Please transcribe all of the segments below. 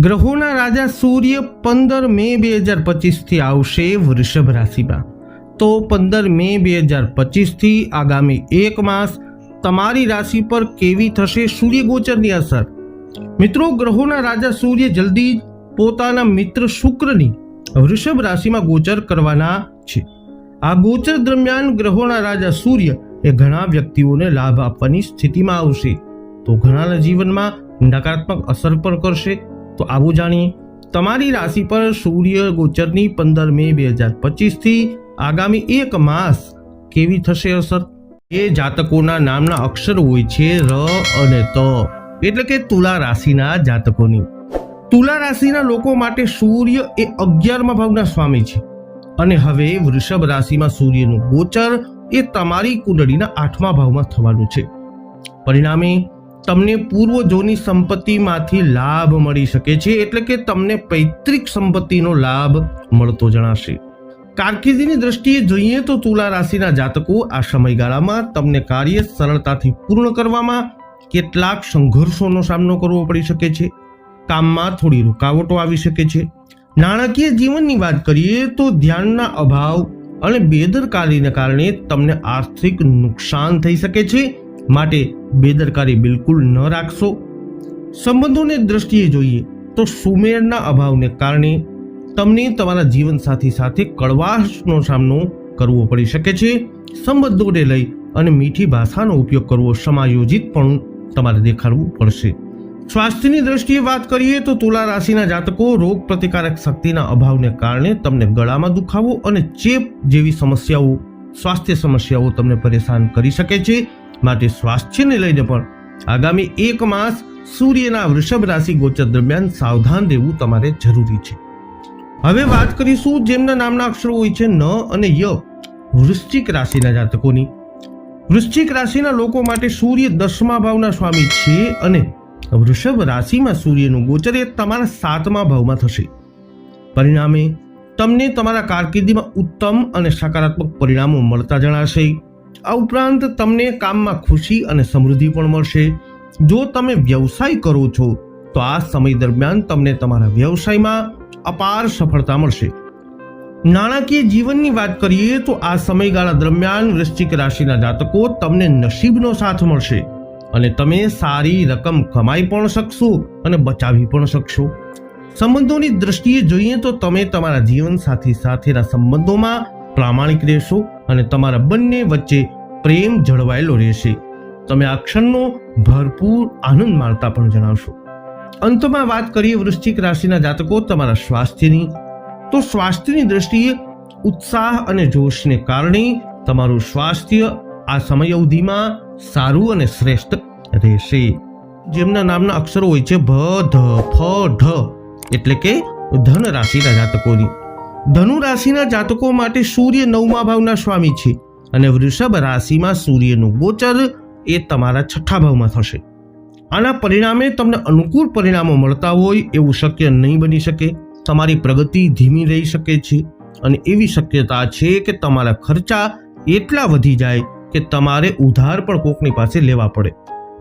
ગ્રહોના રાજા સૂર્ય પંદર મે બે હજાર પચીસથી આવશે વૃષભ રાશિમાં. તો પંદર મે બે હજાર પચીસથી આગામી એક માસ તમારી રાશિ પર કેવી થશે સૂર્યગોચરની અસર? મિત્રો, ગ્રહોના રાજા સૂર્ય જલ્દી જ પોતાના મિત્ર શુક્રની વૃષભ રાશિમાં ગોચર કરવાના છે. આ ગોચર દરમિયાન ગ્રહોના રાજા સૂર્ય એ ઘણા વ્યક્તિઓને લાભ આપવાની સ્થિતિમાં આવશે. તો ઘણાના જીવનમાં નકારાત્મક અસર પણ કરશે. તો આવું જાણીએ. તમારી રાશિ પર સૂર્ય ગોચરની પંદર મે બે હજાર પચીસથી આગામી એક માસ કેવી થશે અસર? એ જાતકોના નામના અક્ષર હોય છે ર અને ત. એટલે કે તુલા રાશિના જાતકોની. તુલા રાશિના લોકો માટે સૂર્ય એ અગિયારમા ભાવના સ્વામી છે. અને હવે વૃષભ રાશિમાં સૂર્યનું ગોચર એ તમારી કુંડળીના આઠમા ભાવમાં થવાનું છે. પરિણામે તમને પૂર્વજોની સંપત્તિમાંથી લાભ મળી શકે છે, એટલે કે તમને પૈતૃક સંપત્તિનો લાભ મળતો જણાશે. કારકિર્દીની દ્રષ્ટિએ જોઈએ તો તુલા રાશિના જાતકો આ સમયગાળામાં તમને કાર્ય સરળતાથી પૂર્ણ કરવામાં કેટલાક સંઘર્ષોનો સામનો કરવો પડી શકે છે. કામમાં થોડી રૂકાવટો આવી શકે છે. નાણાકીય જીવનની વાત કરીએ તો ધ્યાનના અભાવ અને બેદરકારીને કારણે તમને આર્થિક નુકસાન થઈ શકે છે. માટે બેદરકારી બિલકુલ ન રાખશો. સંબંધોની દ્રષ્ટિએ જોઈએ તો સુમેળના અભાવને કારણે તમને તમારા જીવનસાથી સાથે કડવાશનો સામનો કરવો પડી શકે છે. સંબંધોને લઈ અને મીઠી ભાષાનો ઉપયોગ કરવો સમાયોજિત પણ તમારે દેખાડવું પડશે. સ્વાસ્થ્યની દ્રષ્ટિએ વાત કરીએ તો તુલા રાશિના જાતકો રોગ પ્રતિકારક શક્તિના અભાવને કારણે તમને ગળામાં દુખાવો અને ચેપ જેવી સમસ્યાઓ, સ્વાસ્થ્ય સમસ્યાઓ તમને પરેશાન કરી શકે છે. માટે સ્વાસ્થ્યને લઈને પણ આગામી એક માસ સૂર્યના વૃષભ રાશિ ગોચર દરમિયાન સાવધાન રહેવું તમારે જરૂરી છે. હવે વાત કરીશું જેમના નામના અક્ષરો હોય છે ન અને ય. વૃશ્ચિક રાશિના જાતકોની. વૃશ્ચિક રાશિના લોકો માટે સૂર્ય દસમા ભાવના સ્વામી છે અને વૃષભ રાશિમાં સૂર્યનું ગોચર એ તમારા સાતમા ભાવમાં થશે. પરિણામે તમને તમારા કારકિર્દીમાં ઉત્તમ અને સકારાત્મક પરિણામો મળતા જણાશે. આ ઉપરાંત તમને કામમાં ખુશી અને સમૃદ્ધિ પણ મળશે. જો તમે વ્યવસાય કરો છો, તો આ સમય દરમિયાન તમને તમારા વ્યવસાયમાં અપાર સફળતા મળશે. નાણાકીય જીવનની વાત કરીએ, તો આ સમયગાળા દરમિયાન વૃશ્ચિક રાશિના જાતકો તમને નસીબનો સાથ મળશે અને તમે સારી રકમ કમાઈ પણ શકશો અને બચાવી પણ શકશો. સંબંધોની દ્રષ્ટિએ જોઈએ તો તમે તમારા જીવન સાથી સાથેના સંબંધોમાં પ્રામાણિક રહેશો અને તમારા બંને વચ્ચે પ્રેમ જળવાયેલો રહેશે. તમે આ ક્ષણનો ભરપૂર આનંદ માણતા પણ જણાવશો. અંતમાં વાત કરીએ વૃશ્ચિક રાશિના જાતકો તમારા સ્વાસ્થ્યની. તો સ્વાસ્થ્યની દ્રષ્ટિએ ઉત્સાહ અને જોશને કારણે તમારું સ્વાસ્થ્ય આ સમય અવધિમાં સારું અને શ્રેષ્ઠ રહેશે. જેમના નામના અક્ષરો હોય છે ભ, ધ, ફ, ઢ, એટલે કે ધન રાશિના જાતકોની. ધનુ રાશિના જાતકો માટે સૂર્ય નવમા ભાવના સ્વામી છે અને વૃષભ રાશિમાં સૂર્યનું ગોચર એ તમારા છઠ્ઠા ભાવમાં થશે. આના પરિણામે તમને અનુકૂળ પરિણામો મળતા હોય એવું શક્ય નહીં બની શકે. તમારી પ્રગતિ ધીમી રહી શકે છે અને એવી શક્યતા છે કે તમારા ખર્ચા એટલા વધી જાય કે તમારે ઉધાર પણ કોકની પાસે લેવા પડે.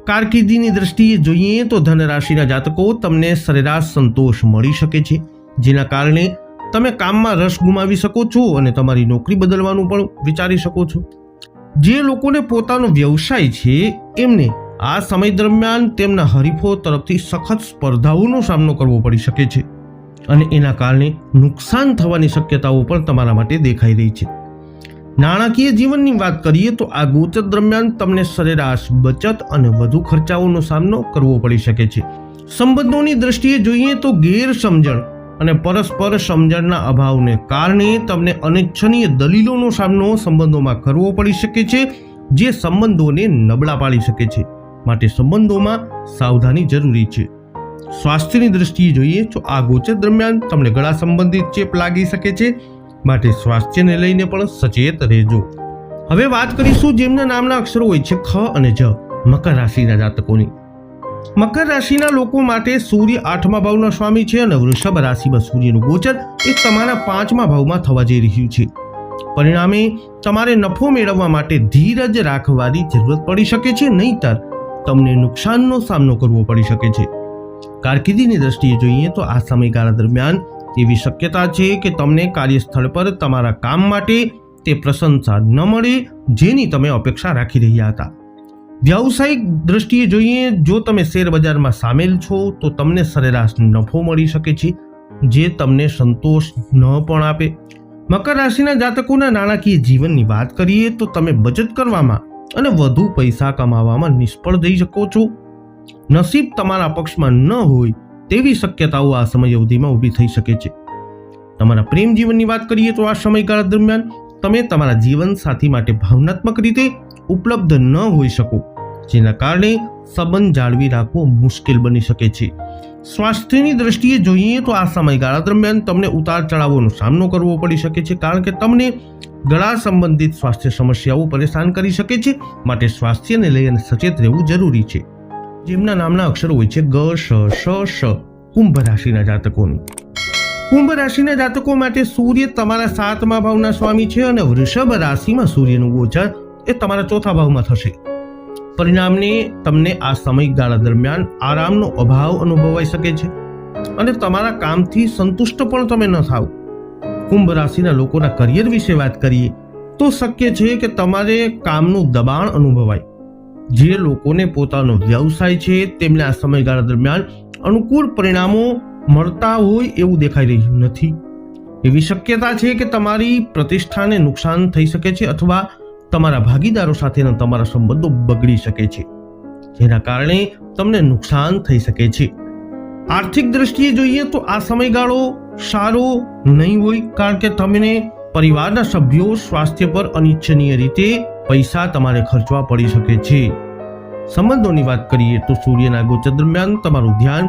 કારકિર્દીની દ્રષ્ટિએ જોઈએ તો ધન રાશિના જાતકો તમને સરેરાશ સંતોષ મળી શકે છે, જેના કારણે તમે કામમાં રસ ગુમાવી શકો છો અને તમારી નોકરી બદલવાનું પણ વિચારી શકો છો. જે લોકોને પોતાનો વ્યવસાય છે, એમને આ સમય દરમિયાન તેમના હરીફો તરફથી સખત સ્પર્ધાઓનો સામનો કરવો પડી શકે છે અને એના કારણે નુકસાન થવાની શક્યતાઓ પણ તમારા માટે દેખાઈ રહી છે. નાણાકીય જીવનની વાત કરીએ તો આ ગોચર દરમિયાન તમને સરેરાશ બચત અને વધુ ખર્ચાઓનો સામનો કરવો પડી શકે છે. સંબંધોની દ્રષ્ટિએ જોઈએ તો ગેરસમજણ અને પરસ્પર સમજણના અભાવને કારણે તમને અનિચ્છનીય દલીલોનો સામનો સંબંધોમાં કરવો પડી શકે છે, જે સંબંધોને નબળા પાડી શકે છે. માટે સંબંધોમાં સાવધાની જરૂરી છે. સ્વાસ્થ્યની દ્રષ્ટિએ જોઈએ તો આ ગોચર દરમિયાન તમને ગળા સંબંધિત ચેપ લાગી શકે છે. માટે સ્વાસ્થ્યને લઈને પણ સચેત રહેજો. હવે વાત કરીશું જેમના નામના અક્ષરો હોય છે, ખ અને જ. મકર રાશિના જાતકોની. મકર રાશિના લોકો માટે સૂર્ય આઠમા ભાવના સ્વામી છે અને વૃષભ રાશિમાં સૂર્યનું ગોચર એ તમારા પાંચમા ભાવમાં થવા જઈ રહ્યું છે. પરિણામે તમારે નફો મેળવવા માટે ધીરજ રાખવાની જરૂરત પડી શકે છે, નહીંતર તમને નુકસાનનો સામનો કરવો પડી શકે છે. કારકિર્દીની દ્રષ્ટિએ જોઈએ તો આ સમયગાળા દરમિયાન એવી શક્યતા છે કે તમને કાર્યસ્થળ પર તમારા કામ માટે તે પ્રશંસા ન મળે, જેની તમે અપેક્ષા રાખી રહ્યા હતા. વ્યવસાયિક દ્રષ્ટિએ જોઈએ, જો તમે શેર બજારમાં સામેલ છો, તો તમને સરેરાશ નફો મળી શકે છે, જે તમને સંતોષ ન પણ આપે. મકર રાશિના જાતકોના નાણાકીય જીવનની વાત કરીએ, તો તમે બચત કરવામાં અને વધુ પૈસા કમાવામાં નિષ્ફળ જઈ શકો છો. નસીબ તમારા પક્ષમાં ન હોય, તેવી શક્યતાઓ આ સમય અવધિમાં ઊભી થઈ શકે છે. તમારા પ્રેમ જીવનની વાત કરીએ, તો આ સમયગાળા દરમિયાન તમે તમારા જીવન સાથી માટે ભાવનાત્મક રીતે ઉપલબ્ધ ન હોઈ શકો. જેના કારણે સંબંધ જાળવી રાખવો મુશ્કેલ બની શકે છે. સ્વાસ્થ્યની દ્રષ્ટિએ જોઈએ તો આ સમયગાળા દરમિયાન તમને ઉતાર ચઢાવોનો સામનો કરવો પડી શકે છે, કારણ કે તમને ગળા સંબંધિત સ્વાસ્થ્ય સમસ્યાઓ પરેશાન કરી શકે છે, માટે સ્વાસ્થ્યને લઈ અને સચેત રહેવું જરૂરી છે. જેમના નામના અક્ષરો હોય છે ગ, શ શ શ, કુંભ રાશિના જાતકોનું. કુંભ રાશિના જાતકો માટે સૂર્ય તમારા સાતમા ભાવના સ્વામી છે અને વૃષભ રાશિમાં સૂર્યનું ગોચર એ તમારા ચોથા ભાવમાં થશે. પરિણામને તમને આ સમયગાળા દરમિયાન આરામનો અભાવ અનુભવાઈ શકે છે. અને તમારા કામથી સંતુષ્ટ પણ તમે ન થાવ. કુંભ રાશિના લોકોના કરિયર વિશે વાત કરીએ, તો શક્ય છે કે તમારે કામનું દબાણ અનુભવાય. જે લોકોને પોતાનો વ્યવસાય છે, તેમને આ સમયગાળા દરમિયાન અનુકૂળ પરિણામો મળતા હોય એવું દેખાઈ રહ્યું નથી. એવી શક્યતા છે કે તમારી પ્રતિષ્ઠાને નુકસાન થઈ શકે છે અથવા તમારા ભાગીદારો સાથેના તમારા સંબંધો બગડી શકે છે. જેના કારણે તમને નુકસાન થઈ શકે છે. આર્થિક દ્રષ્ટિએ જોઈએ તો આ સમયગાળો સારો નહીં હોય કારણ કે તમને પરિવારના સભ્યો, સ્વાસ્થ્ય પર અનિચ્છનીય રીતે પૈસા તમારે ખર્ચવા પડી શકે છે. સંબંધોની વાત કરીએ તો સૂર્યના ગોચર દરમિયાન તમારું ધ્યાન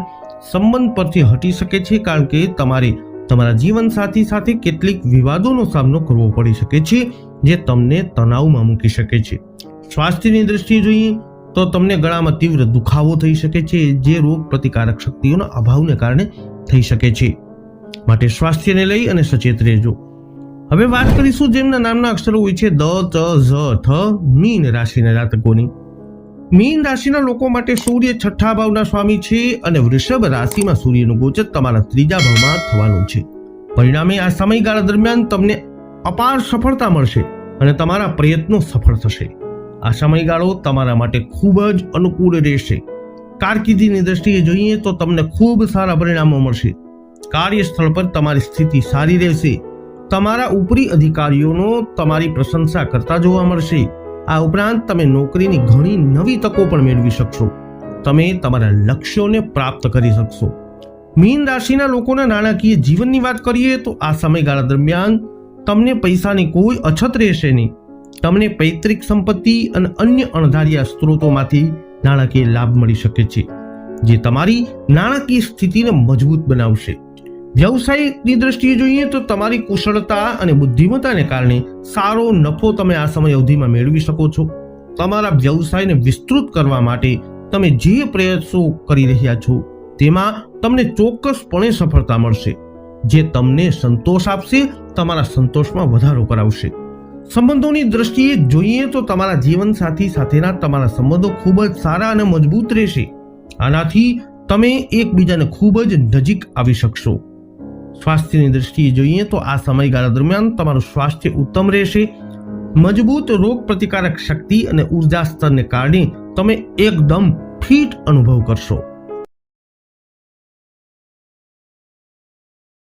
સંબંધ પરથી હટી શકે છે કારણ કે તમારે તમારા જીવન સાથી સાથે કેટલીક વિવાદોનો સામનો કરવો પડી શકે છે, જે તમને તણાવમાં મૂકી શકે છે. સ્વાસ્થ્યની દ્રષ્ટિએ જોઈએ તો તમને ગળામાં તીવ્ર દુખાવો થઈ શકે છે, જે રોગ પ્રતિકારક શક્તિઓના અભાવને કારણે થઈ શકે છે. માટે સ્વાસ્થ્યને લઈ અને સચેત રહેજો. હવે વાત કરીશું જેમના નામના અક્ષરો હોય છે દ, ચ, ઝ થ મીન રાશિના જાતકોની. મીન રાશિના લોકો માટે સૂર્ય છઠ્ઠા ભાવના સ્વામી છે અને વૃષભ રાશિમાં સૂર્યનું ગોચર તમારા ત્રીજા ભાવમાં થવાનું છે. પરિણામે આ સમયગાળા દરમિયાન તમને અપાર સફળતા મળશે અને તમારા પ્રયત્નો સફળ થશે. આ સમયગાળો તમારા માટે ખૂબ જ અનુકૂળ રહેશે. કારકિર્દીની દ્રષ્ટિએ જોઈએ તો તમને ખૂબ સારા પરિણામો મળશે. કાર્યસ્થળ પર તમારી સ્થિતિ સારી રહેશે. તમારા ઉપરી અધિકારીઓનો તમારી પ્રશંસા કરતા જોવા મળશે. આ ઉપરાંત તમે નોકરીની ઘણી નવી તકો પણ મેળવી શકશો. તમે તમારા લક્ષ્યોને પ્રાપ્ત કરી શકશો. મીન રાશિના લોકોના નાણાકીય જીવનની વાત કરીએ તો આ સમયગાળા દરમિયાન તમને પૈસાની કોઈ અછત રહેશે નહીં. તમને પૈતૃક સંપત્તિ અને અન્ય અણધાર્યા સ્ત્રોતોમાંથી નાણાકીય લાભ મળી શકે છે, જે તમારી નાણાકીય સ્થિતિને મજબૂત બનાવશે. વ્યવસાયની દ્રષ્ટિએ જોઈએ તો તમારી કુશળતા અને બુદ્ધિમત્તાને કારણે સારો નફો તમે આ સમય અવધિમાં મેળવી શકો છો. તમારા વ્યવસાયને વિસ્તૃત કરવા માટે તમે જે પ્રયાસો કરી રહ્યા છો, તેમાં તમને ચોક્કસપણે સફળતા મળશે. જે તમને સંતોષ આપશે, તમારા સંતોષમાં વધારો કરાવશે. સંબંધોની દ્રષ્ટિએ જોઈએ તો તમારા જીવનસાથી સાથેના તમારા સંબંધો ખૂબ જ સારા અને મજબૂત રહેશે. આનાથી તમે એકબીજાને ખૂબ જ નજીક આવી શકશો. સ્વાસ્થ્યની દ્રષ્ટિએ જોઈએ તો આ સમયગાળા દરમિયાન તમારું સ્વાસ્થ્ય ઉત્તમ રહેશે. મજબૂત રોગ પ્રતિકારક શક્તિ અને ઊર્જા સ્તરને કારણે તમે એકદમ ફિટ અનુભવ કરશો.